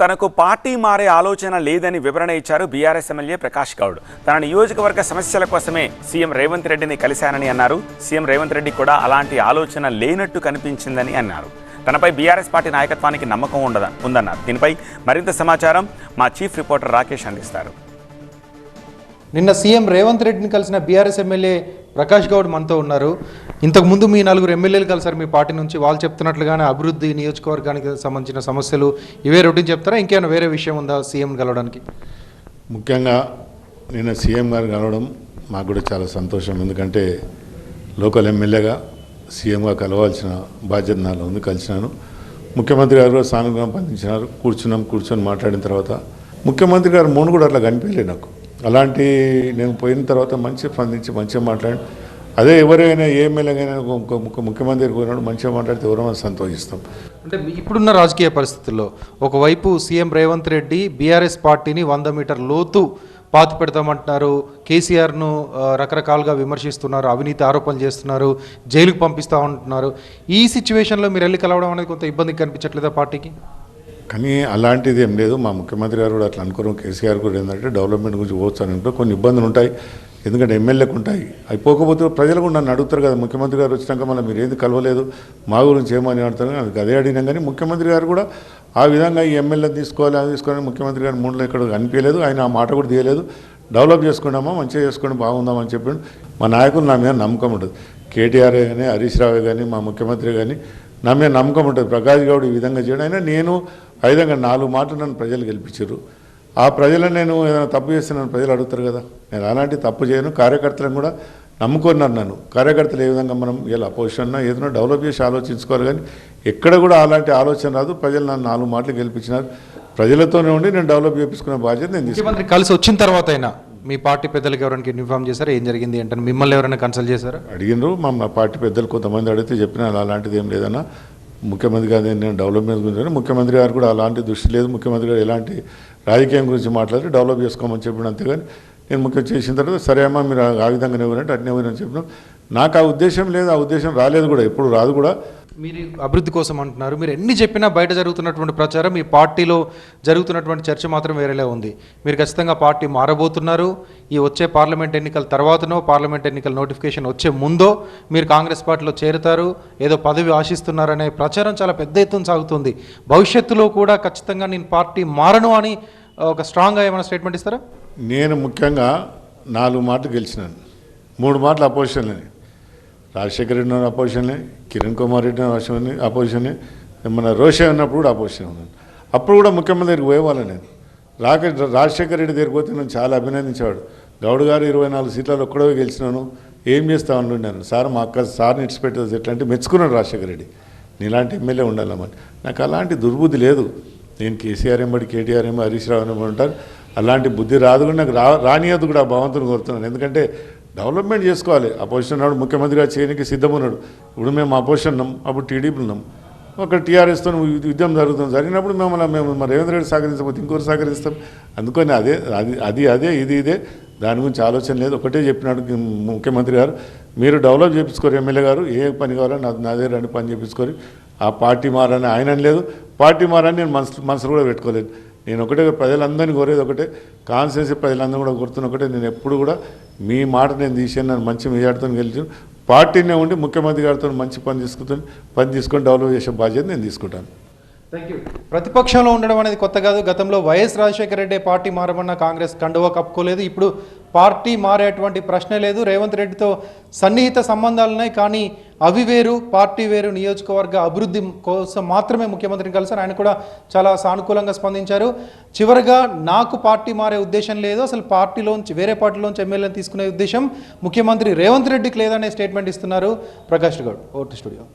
తనకు పార్టీ మారే ఆలోచన లేదని వివరణ ఇచ్చారు బీఆర్ఎస్ ఎమ్మెల్యే ప్రకాష్ గౌడ్. తన నియోజకవర్గ సమస్యల కోసమే సీఎం రేవంత్ రెడ్డిని కలిశానని అన్నారు. సీఎం రేవంత్ రెడ్డి కూడా అలాంటి ఆలోచన లేనట్టు కనిపించిందని అన్నారు. తనపై బీఆర్ఎస్ పార్టీ నాయకత్వానికి నమ్మకం ఉండద ఉందన్నారు. దీనిపై మరింత సమాచారం మా చీఫ్ రిపోర్టర్ రాకేష్ అందిస్తారు. నిన్న సీఎం రేవంత్ రెడ్డిని కలిసిన బీఆర్ఎస్ ఎమ్మెల్యే ప్రకాష్ గౌడ్ మనతో ఉన్నారు. ఇంతకుముందు మీ నలుగురు ఎమ్మెల్యేలు కలిసారు మీ పార్టీ నుంచి వాళ్ళు చెప్తున్నట్లుగానే అభివృద్ధి నియోజకవర్గానికి సంబంధించిన సమస్యలు ఇవే రొటీన్ చెప్తారా? ఇంకేమైనా వేరే విషయం ఉందా సీఎం కలవడానికి? ముఖ్యంగా నిన్న సీఎం గారు కలవడం మాకు కూడా చాలా సంతోషం. ఎందుకంటే లోకల్ ఎమ్మెల్యేగా సీఎంగా కలవాల్సిన బాధ్యత నాలో ఉంది కలిసినాను. ముఖ్యమంత్రి గారు కూడా సానుగ్రహం పంపించినారు కూర్చున్నాం కూర్చొని మాట్లాడిన తర్వాత ముఖ్యమంత్రి గారు మూడు కూడా అట్లా కనిపించలేదు నాకు. అలాంటి నేను పోయిన తర్వాత మంచిగా స్పందించి మంచిగా మాట్లాడి అదే ఎవరైనా ఏ ఎమ్మెల్యేగా ముఖ్యమంత్రి పోయినాడు మంచిగా మాట్లాడితే ఎవరైనా సంతోషిస్తాం. అంటే ఇప్పుడున్న రాజకీయ పరిస్థితుల్లో ఒకవైపు సీఎం రేవంత్ రెడ్డి బీఆర్ఎస్ పార్టీని వంద మీటర్ లోతు పాతి పెడతామంటున్నారు. కేసీఆర్ను రకరకాలుగా విమర్శిస్తున్నారు. అవినీతి ఆరోపణలు చేస్తున్నారు. జైలుకు పంపిస్తా ఉంటున్నారు. ఈ సిచ్యువేషన్లో మీరు వెళ్ళి కలవడం అనేది కొంత ఇబ్బంది కనిపించట్లేదా పార్టీకి? కానీ అలాంటిది ఏం లేదు. మా ముఖ్యమంత్రి గారు కూడా అట్లా అనుకోరు. కేసీఆర్ కూడా ఏంటంటే డెవలప్మెంట్ గురించి పోవచ్చు అని కొన్ని ఇబ్బందులు ఉంటాయి. ఎందుకంటే ఎమ్మెల్యేకు ఉంటాయి. అవి పోకపోతే ప్రజలు కూడా నన్ను అడుగుతారు కదా ముఖ్యమంత్రి గారు వచ్చినాక మళ్ళీ మీరు ఏది కలవలేదు? మా గురించి ఏమని అడుగుతారు అది అదే అడిగినాం కానీ ముఖ్యమంత్రి గారు కూడా ఆ విధంగా ఈ ఎమ్మెల్యే తీసుకోవాలి అది తీసుకోవాలి ముఖ్యమంత్రి గారు మూడులో ఇక్కడ అనిపించలేదు ఆయన ఆ మాట కూడా తీయలేదు. డెవలప్ చేసుకున్నామా మంచిగా చేసుకుని బాగుందామని చెప్పిండు మా నాయకులు నా మీద నమ్మకం ఉంటుంది. కేటీఆర్ కానీ హరీష్ రావు కానీ మా ముఖ్యమంత్రి కానీ నా మీద నమ్మకం ఉంటుంది. ప్రకాష్ గౌడ్ ఈ విధంగా చేయడం. అయినా నేను ఆ విధంగా నాలుగు మాటలు నన్ను ప్రజలు గెలిపించారు. ఆ ప్రజలను నేను ఏదైనా తప్పు చేస్తే నన్ను ప్రజలు అడుగుతారు కదా? నేను అలాంటి తప్పు చేయను. కార్యకర్తలను కూడా నమ్ముకున్నాను నన్ను. కార్యకర్తలు ఏ విధంగా మనం ఇలా అపోజిషన్ ఏదైనా డెవలప్ చేసి ఆలోచించుకోవాలి కానీ ఎక్కడ కూడా అలాంటి ఆలోచన రాదు. ప్రజలు నన్ను నాలుగు మాటలు గెలిపించినారు. ప్రజలతోనే ఉండి నేను డెవలప్ చేపించుకునే బాధ్యత నేను ముఖ్యమంత్రి కలిసి వచ్చిన తర్వాత అయినా మీ పార్టీ పెద్దలకు ఎవరైనా ఇన్ఫార్మ్ చేశారా? ఏం జరిగింది అంటే మిమ్మల్ని ఎవరైనా కన్సల్ట్ చేశారా? అడిగినారు. మా మా పార్టీ పెద్దలు కొంతమంది అడిగితే చెప్పిన అలాంటిది ఏం లేదన్నా ముఖ్యమంత్రి గారు నేను డెవలప్మెంట్ గురించి ముఖ్యమంత్రి గారు కూడా అలాంటి దృష్టి లేదు. ముఖ్యమంత్రి గారు ఎలాంటి రాజకీయం గురించి మాట్లాడి డెవలప్ చేసుకోమని చెప్పిన అంతేగాని నేను ముఖ్యం చేసిన తర్వాత సరే అమ్మా మీరు ఆ- ఆ విధంగా ఇవ్వనంటే అట్నే ఇవ్వనని చెప్పినాం. నాకు ఆ ఉద్దేశం లేదు ఆ ఉద్దేశం రాలేదు కూడా ఎప్పుడు రాదు కూడా. మీరు అభివృద్ధి కోసం అంటున్నారు. మీరు ఎన్ని చెప్పినా బయట జరుగుతున్నటువంటి ప్రచారం మీ పార్టీలో జరుగుతున్నటువంటి చర్చ మాత్రం వేరేలా ఉంది. మీరు ఖచ్చితంగా పార్టీ మారబోతున్నారు. ఈ వచ్చే పార్లమెంట్ ఎన్నికల తర్వాతనో పార్లమెంట్ ఎన్నికల నోటిఫికేషన్ వచ్చే ముందో మీరు కాంగ్రెస్ పార్టీలో చేరుతారు. ఏదో పదవి ఆశిస్తున్నారనే ప్రచారం చాలా పెద్ద ఎత్తున సాగుతుంది. భవిష్యత్తులో కూడా ఖచ్చితంగా నేను పార్టీ మారను అని ఒక స్ట్రాంగ్గా ఏమైనా స్టేట్మెంట్ ఇస్తారా? నేను ముఖ్యంగా నాలుగు మాటలు గెలిచినాను. మూడు మాటలు అపోజిషన్లని. రాజశేఖర రెడ్డి ఉన్న అపోజిషన్లే కిరణ్ కుమార్ రెడ్డి ఉన్న అపోజిషన్లే అపోజిషనే మన రోషే ఉన్నప్పుడు కూడా అపోజిషన్ ఉన్నాను అప్పుడు కూడా ముఖ్యమంత్రి దగ్గరికి పోయేవాళ్ళం నేను. రాక రాజశేఖర రెడ్డి దగ్గరికి పోతే నన్ను చాలా అభినందించేవాడు. గౌడ్ గారు ఇరవై నాలుగు సీట్లలో ఒక్కడో గెలిచినాను. ఏం చేస్తా అనుకున్నాను సార్ మా అక్క సార్ని ఇచ్చిపెట్టేది ఎట్లా అంటే మెచ్చుకున్నాడు రాజశేఖర రెడ్డి. నీలాంటి ఎమ్మెల్యే ఉండాలన్నమాట నాకు అలాంటి దుర్బుద్ధి లేదు. నేను కేసీఆర్ ఎంబడి కేటీఆర్ ఎంబడి హరీష్ రావు ఎంబడి ఉంటారు. అలాంటి బుద్ధి రాదు కూడా నాకు రా రానియదు కూడా భగవంతుని కోరుతున్నాను. ఎందుకంటే డెవలప్మెంట్ చేసుకోవాలి. అపోజిషన్ ఉన్నాడు ముఖ్యమంత్రిగా చేయడానికి సిద్ధం ఉన్నాడు ఇప్పుడు మేము అపోజిషన్ ఉన్నాం అప్పుడు టీడీపీ ఉన్నాం. ఒక టీఆర్ఎస్తో యుద్ధం జరుగుతుంది. జరిగినప్పుడు మిమ్మల్ని మేము మరి రేవంత్ రెడ్డి సహకరించకపోతే ఇంకోరు సహకరిస్తాం. అందుకని అదే అది అది అదే ఇది ఇదే. దాని గురించి ఆలోచన లేదు. ఒకటే చెప్పినాడు ముఖ్యమంత్రి గారు. మీరు డెవలప్ చేయించుకోరు ఎమ్మెల్యే గారు. ఏ పని కావాలో నా నాదే రెండు రండి పని చేయించుకోరు ఆ పార్టీ మారని ఆయన అని లేదు. పార్టీ మారని నేను మనసు మనసులో కూడా పెట్టుకోలేదు. నేను ఒకటే ప్రజలందరినీ కోరేది ఒకటే కాన్స్టిట్యూన్సీ ప్రజలందరూ కూడా కోరుతున్న ఒకటే నేను ఎప్పుడు కూడా మీ మాట నేను తీసాను నన్ను మంచి మెజార్టీతో గెలిచి పార్టీనే ఉండి ముఖ్యమంత్రి గారితో మంచి పని తీసుకుని పని తీసుకొని డెవలప్ చేసే బాధ్యత నేను తీసుకుంటాను. ప్రతిపక్షంలో ఉండడం అనేది కొత్త కాదు. గతంలో వైఎస్ రాజశేఖర రెడ్డి పార్టీ మారమన్న కాంగ్రెస్ కండువా కప్పుకోలేదు. ఇప్పుడు పార్టీ మారేటువంటి ప్రశ్నే లేదు. రేవంత్ రెడ్డితో సన్నిహిత సంబంధాలు ఉన్నాయి కానీ అవి వేరు పార్టీ వేరు నియోజకవర్గ అభివృద్ధి కోసం మాత్రమే ముఖ్యమంత్రిని కలిసారు ఆయన కూడా చాలా సానుకూలంగా స్పందించారు. చివరగా నాకు పార్టీ మారే ఉద్దేశం లేదు. అసలు పార్టీలోంచి వేరే పార్టీలోంచి ఎమ్మెల్యేని తీసుకునే ఉద్దేశం ముఖ్యమంత్రి రేవంత్ రెడ్డికి లేదనే స్టేట్మెంట్ ఇస్తున్నారు ప్రకాష్ గౌడ్ ఓటు స్టూడియో.